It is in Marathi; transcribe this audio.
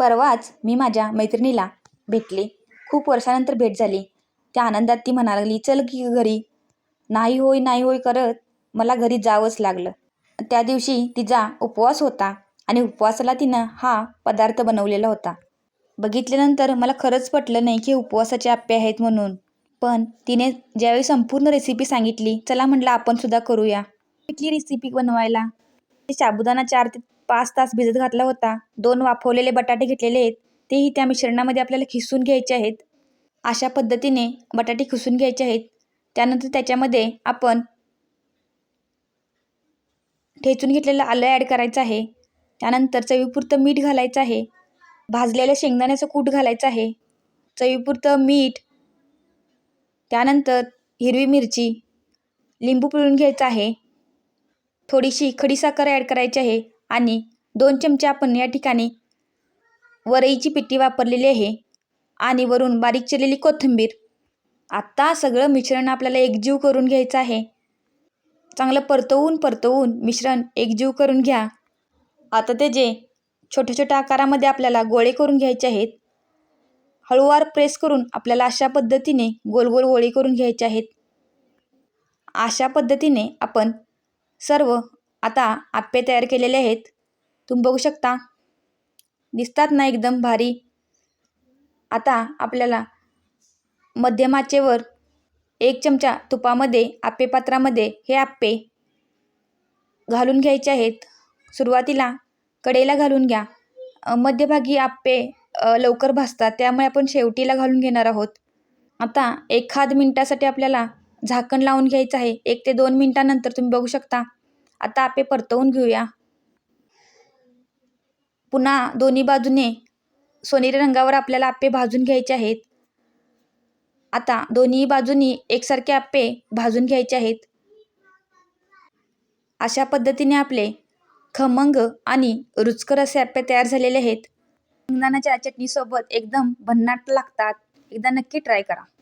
परवाच मी माझ्या मैत्रिणीला भेटले. खूप वर्षानंतर भेट झाली. त्या आनंदात ती म्हणा लागली चल की घरी. नाही होय नाही होय करत. मला घरी जावंच लागलं. त्या दिवशी तिचा उपवास होता आणि उपवासाला तिनं हा पदार्थ बनवलेला होता. बघितल्यानंतर मला खरंच पटलं नाही की उपवासाचे आप्पे आहेत म्हणून. पण तिने ज्यावेळी संपूर्ण रेसिपी सांगितली चला म्हटलं आपण सुद्धा करूया. कुठली रेसिपी बनवायला? ते साबुदाणा चार ते पाच तास भिजत घातला होता. दोन वाफवलेले बटाटे घेतलेले आहेत. तेही त्या मिश्रणामध्ये आपल्याला खिसून घ्यायचे आहेत. अशा पद्धतीने बटाटे खिसून घ्यायचे आहेत. त्यानंतर त्याच्यामध्ये आपण ठेचून घेतलेलं आलं ॲड करायचं आहे. त्यानंतर चवीपुरतं मीठ घालायचं आहे. भाजलेलं शेंगदाण्याचं कूट घालायचं आहे. चवीपुरतं मीठ. त्यानंतर हिरवी मिरची. लिंबू पिळून घ्यायचं आहे. थोडीशी खडीसाखर ॲड करायची आहे. आणि दोन चमचे आपण या ठिकाणी वरईची पिठी वापरलेली आहे आणि वरून बारीक चिरलेली कोथिंबीर. आत्ता सगळं मिश्रण आपल्याला एकजीव करून घ्यायचं आहे. चांगलं परतवून परतवून मिश्रण एकजीव करून घ्या. आता ते जे छोट्या छोट्या आकारामध्ये आपल्याला गोळे करून घ्यायचे आहेत हळूवार प्रेस करून आपल्याला अशा पद्धतीने गोल गोल गोळे करून घ्यायचे आहेत. अशा पद्धतीने आपण सर्व आता आप्पे तयार केलेले आहेत. तुम्ही बघू शकता. दिसतात ना एकदम भारी. आता आपल्याला मध्यमाचेवर एक चमचा तुपामध्ये आप्पे पात्रामध्ये हे आप्पे घालून घ्यायचे आहेत. सुरुवातीला कडेला घालून घ्या. मध्यभागी आप्पे लवकर भाजतात त्यामुळे आपण शेवटीला घालून घेणार आहोत. आता एखाद मिनटासाठी आपल्याला झाकण लावून घ्यायचं आहे. एक ते दोन मिनटानंतर तुम्ही बघू शकता. आता आप्पे परतवून घेऊया. पुन्हा दोन्ही बाजूने सोनेरी रंगावर आपल्याला आप्पे भाजून घ्यायचे आहेत. आता दोन्ही बाजूनी एकसारखे आप्पे भाजून घ्यायचे आहेत. अशा पद्धतीने आपले खमंग आणि रुचकर असे आप्पे तयार झालेले आहेत. शेंगदाण्याच्या चटणीसोबत एकदम भन्नाट लागतात. एकदा नक्की ट्राय करा.